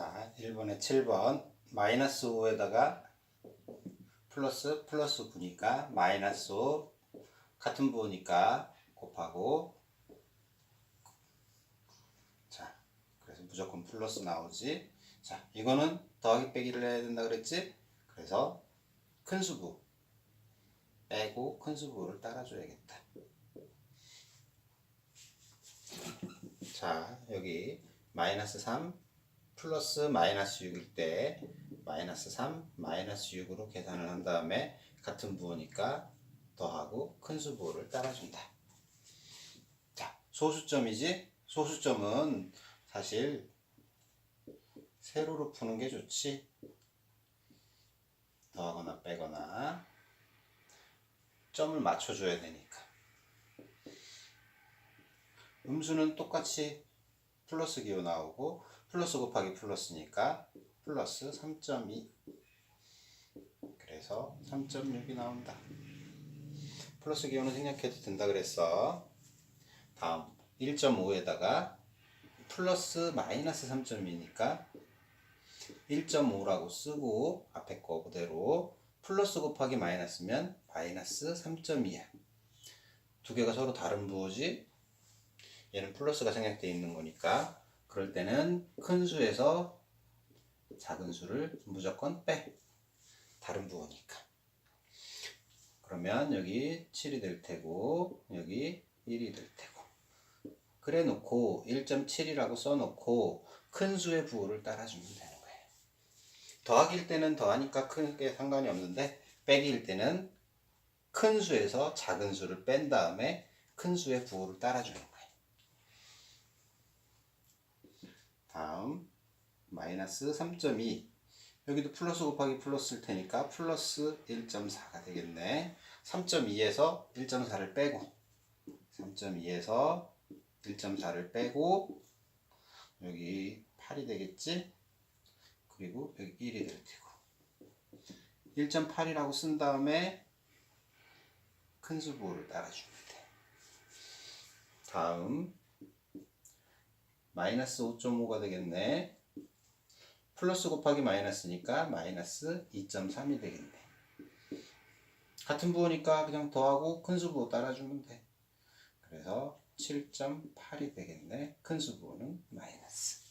1번에 7번 마이너스 5에다가 플러스 플러스 9니까 마이너스 5 같은 부호니까 곱하고 자 그래서 무조건 플러스 나오지. 자 이거는 더하기 빼기를 해야 된다 그랬지? 그래서 큰 수부 빼고 큰 수부를 따라줘야겠다. 자 여기 마이너스 3 플러스 마이너스 6일 때 마이너스 3 마이너스 6으로 계산을 한 다음에 같은 부호니까 더하고 큰 수 부호를 따라준다. 자 소수점이지? 소수점은 사실 세로로 푸는 게 좋지. 더하거나 빼거나 점을 맞춰줘야 되니까. 음수는 똑같이 플러스 기호 나오고 플러스 곱하기 플러스니까 플러스 3.2 그래서 3.6이 나온다. 플러스 기호는 생략해도 된다 그랬어. 다음 1.5에다가 플러스 마이너스 3.2니까 1.5라고 쓰고 앞에 거 그대로 플러스 곱하기 마이너스면 마이너스 3.2야. 두 개가 서로 다른 부호지 얘는 플러스가 생략되어 있는 거니까 그럴 때는 큰 수에서 작은 수를 무조건 빼. 다른 부호니까. 그러면 여기 7이 될 테고 여기 1이 될 테고. 그래 놓고 1.7이라고 써 놓고 큰 수의 부호를 따라주면 되는 거예요. 더하기일 때는 더하니까 크게 상관이 없는데 빼기일 때는 큰 수에서 작은 수를 뺀 다음에 큰 수의 부호를 따라주는 거예요 다음 마이너스 3.2 여기도 플러스 곱하기 플러스일 테니까 플러스 1.4가 되겠네. 3.2에서 1.4를 빼고 3.2에서 1.4를 빼고 여기 8이 되겠지? 그리고 여기 1이 될 테고. 1.8이라고 쓴 다음에 큰 수부호를 따라주면 돼. 다음 마이너스 5.5가 되겠네. 플러스 곱하기 마이너스니까 마이너스 2.3이 되겠네. 같은 부호니까 그냥 더하고 큰 수부호 따라주면 돼. 그래서 7.8이 되겠네. 큰 수부호는 마이너스.